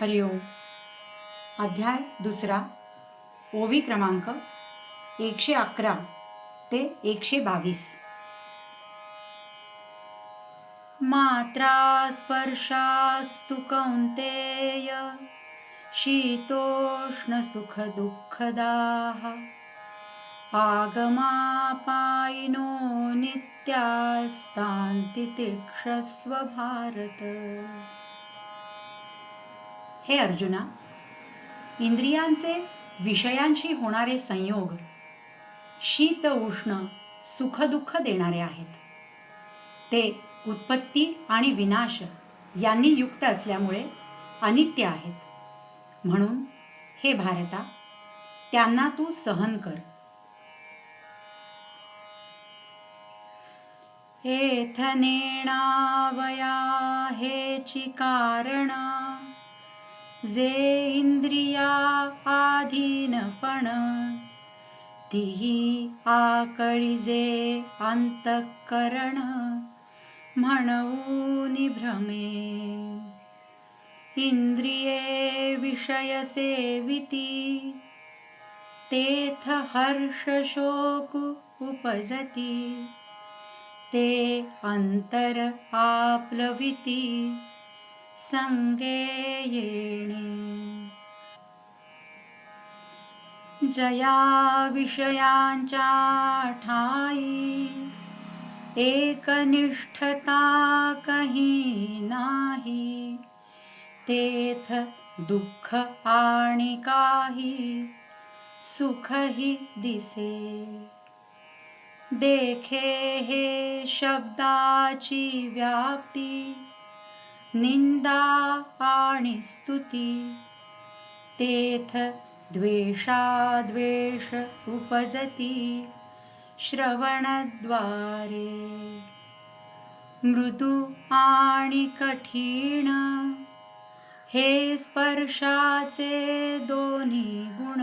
हरिओम अध्याय दुसरा. ओवी क्रमांक एकशे अकरा ते एकशे बावीस. मात्रा स्पर्शास्तु कौन्तेय शीतोष्ण सुख दुःखदाः आगमापायिनो नित्यास्तान्ति तिक्षस्व भारत। हे अर्जुना इंद्रियांचे विषयांशी होणारे संयोग शीत उष्ण सुखदुःख देणारे आहेत. ते उत्पत्ती आणि विनाश यांनी युक्त असल्यामुळे अनित्य आहेत. म्हणून हे भारता त्यांना तू सहन कर. एथनेणावया हेची कारण जे इंद्रिया आधीनपण तिही आकळीजे अंतःकरण म्हणून भ्रमे. इंद्रिये विषय सेविती तेथ हर्ष शोक उपजती ते अंतर आप्लविती. संगे येणे। जया विषयांच्या ठाई एकनिष्ठता कही नाही। तेथ दुःख आणि काही सुखही दिसे। देखे हे शब्दाची व्याप्ती निंदा आणि स्तुती. तेथ द्वेषाद्वेष उपजती. श्रवणद्वारे. मृदू आणि कठीण. हे स्पर्शाचे दोन्ही गुण.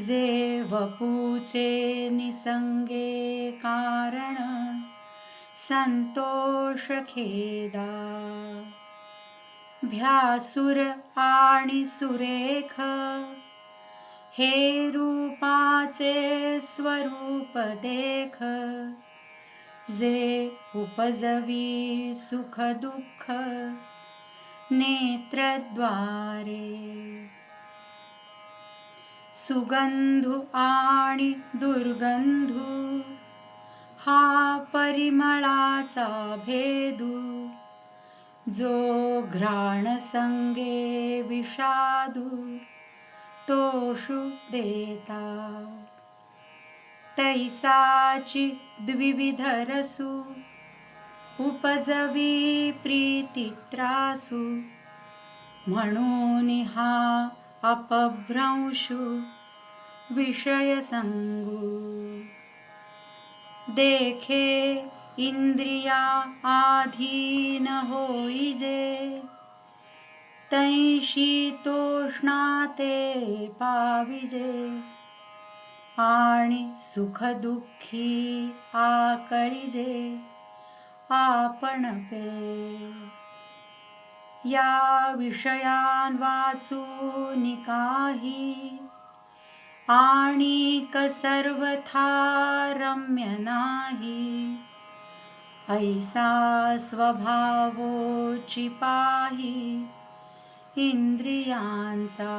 जे वपूचे निसंगे कारण. संतोष खेदा भ्यासुर आणि सुरेख हे रूपाचे स्वरूप देख जे उपजवी सुख दुःख नेत्रद्वारे। सुगंधू आणि दुर्गंधू हा परिमळाचा भेदू जो घ्राण संगे विषादू तोषु देता. तैसाची द्विविध रसू उपजवी प्रीती त्रासू म्हणून हा अपभ्रंशु विषय संगू देखे इंद्रिया आधीन होईजे तै शीतोष्णाते पाविजे आणि सुख दुःखी आकळीजे आपण पे। या विषयान वाचून काही। आणि सर्वथा रम्य नाही. ऐसा स्वभावोची पाही इंद्रियांचा.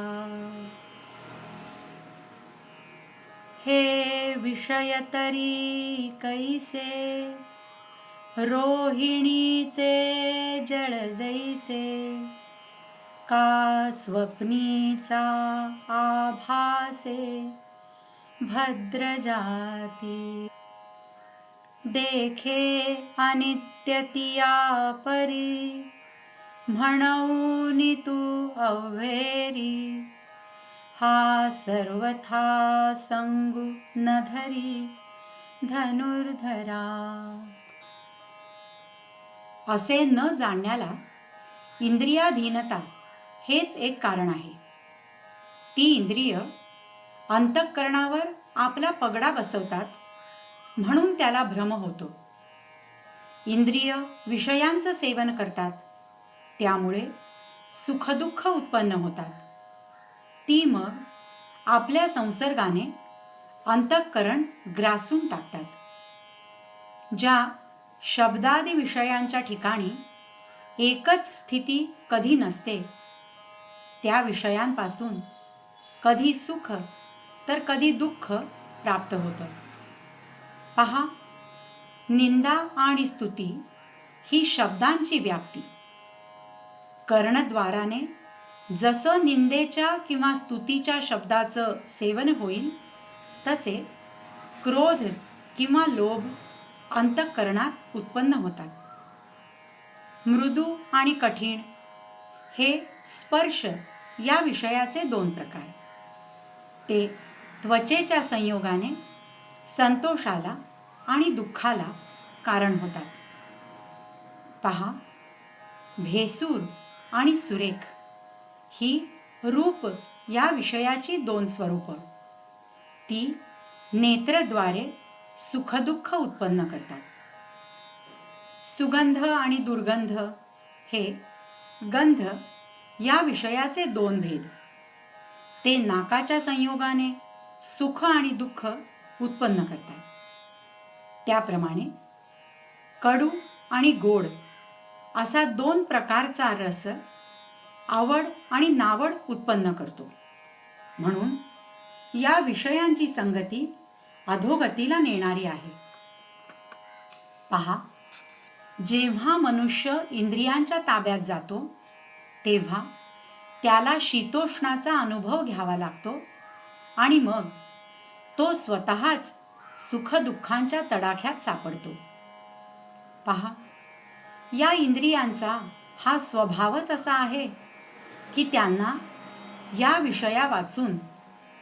हे विषय तरी कैसे? रोहिणीचे जळ जैसे. का स्वप्नीचा आभासे? भद्रजाती देखे अनित्यतिया परी म्हणून तू अव्हेरी. हा सर्वथा संगु न धरी धनुर्धरा. असे न जाणण्याला इंद्रियाधीनता हेच एक कारण आहे. ती इंद्रिय अंतःकरणावर आपला पगडा बसवतात म्हणून त्याला भ्रम होतो. इंद्रिय विषयांचं सेवन करतात त्यामुळे सुखदुःख उत्पन्न होतात. ती मग आपल्या संसर्गाने अंतःकरण ग्रासून टाकतात ज्या शब्दादी विषयांच्या ठिकाणी एकच स्थिती कधी नसते त्या विषयांपासून कधी सुख तर कधी दुःख प्राप्त होतं. पहा निंदा आणि स्तुती ही शब्दांची व्याप्ती. कर्णद्वाराने जसं निंदेच्या किंवा स्तुतीच्या शब्दाचं सेवन होईल तसे क्रोध किंवा लोभ अंतःकरणात उत्पन्न होतात. मृदू आणि कठीण हे स्पर्श या विषयाचे दोन प्रकार. ते त्वचेच्या संयोगाने संतोषाला आणि दुःखाला कारण होतात. पहा भेसूर आणि सुरेख ही रूप या विषयाची दोन स्वरूप. ती नेत्रद्वारे सुखदुःख उत्पन्न करतात. सुगंध आणि दुर्गंध हे गंध या विषयाचे दोन भेद. ते नाकाच्या संयोगाने सुख आणि दुःख उत्पन्न करतात. त्याप्रमाणे कडू आणि गोड असा दोन प्रकारचा रस आवड आणि नावड उत्पन्न करतो. म्हणून या विषयांची संगती अधोगतीला नेणारी आहे. पहा जेव्हा मनुष्य इंद्रियांच्या ताब्यात जातो तेव्हा त्याला शीतोष्णाचा अनुभव घ्यावा लागतो आणि मग तो स्वतःच सुखदुःखांच्या तडाख्यात सापडतो. पहा या इंद्रियांचा हा स्वभावच असा आहे की त्यांना या विषया वाचून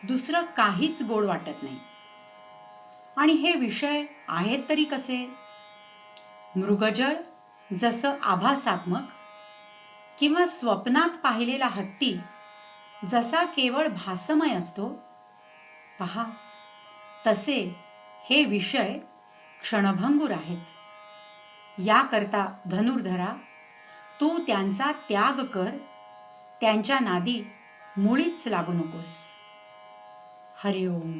दुसरं काहीच गोड वाटत नाही. आणि हे विषय आहेत तरी कसे? मृगजळ जसं आभासात्मक किंवा स्वप्नात पाहिलेला हत्ती जसा केवळ भासमय असतो पहा तसे हे विषय क्षणभंगूर आहेत. याकरता धनुर्धरा तू त्यांचा त्याग कर त्यांच्या नादी मुळीच लागू नकोस. हरिओम.